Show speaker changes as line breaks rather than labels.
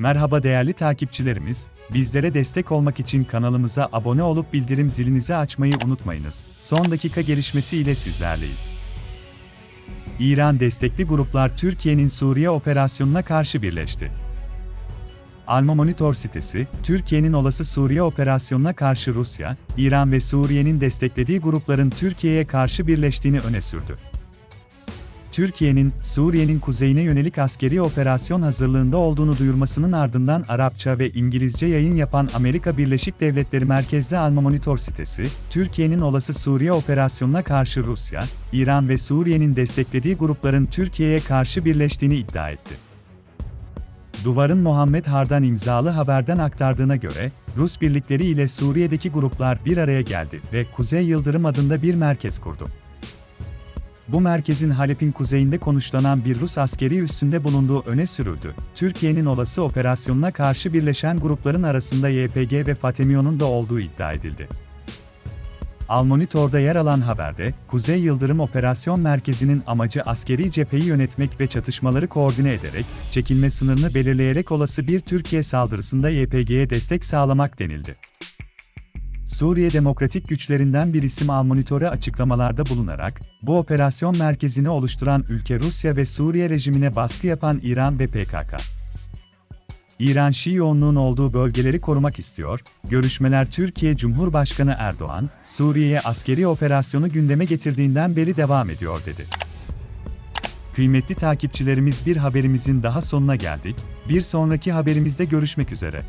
Merhaba değerli takipçilerimiz, bizlere destek olmak için kanalımıza abone olup bildirim zilinizi açmayı unutmayınız. Son dakika gelişmesi ile sizlerleyiz. İran destekli gruplar Türkiye'nin Suriye operasyonuna karşı birleşti. Alma Monitor sitesi, Türkiye'nin olası Suriye operasyonuna karşı Rusya, İran ve Suriye'nin desteklediği grupların Türkiye'ye karşı birleştiğini öne sürdü. Türkiye'nin, Suriye'nin kuzeyine yönelik askeri operasyon hazırlığında olduğunu duyurmasının ardından Arapça ve İngilizce yayın yapan Amerika Birleşik Devletleri merkezli Alma Monitor sitesi, Türkiye'nin olası Suriye operasyonuna karşı Rusya, İran ve Suriye'nin desteklediği grupların Türkiye'ye karşı birleştiğini iddia etti. Duvar'ın Muhammed Hardan imzalı haberden aktardığına göre, Rus birlikleri ile Suriye'deki gruplar bir araya geldi ve Kuzey Yıldırım adında bir merkez kurdu. Bu merkezin Halep'in kuzeyinde konuşlanan bir Rus askeri üssünde bulunduğu öne sürüldü. Türkiye'nin olası operasyonuna karşı birleşen grupların arasında YPG ve Fatemiyon'un da olduğu iddia edildi. Almonitor'da yer alan haberde, Kuzey Yıldırım Operasyon Merkezi'nin amacı askeri cepheyi yönetmek ve çatışmaları koordine ederek, çekilme sınırını belirleyerek olası bir Türkiye saldırısında YPG'ye destek sağlamak denildi. Suriye Demokratik Güçlerinden bir isim Almonitor'a açıklamalarda bulunarak, bu operasyon merkezini oluşturan ülke Rusya ve Suriye rejimine baskı yapan İran ve PKK. İran Şii yoğunluğun olduğu bölgeleri korumak istiyor, görüşmeler Türkiye Cumhurbaşkanı Erdoğan, Suriye'ye askeri operasyonu gündeme getirdiğinden beri devam ediyor dedi. Kıymetli takipçilerimiz bir haberimizin daha sonuna geldik, bir sonraki haberimizde görüşmek üzere.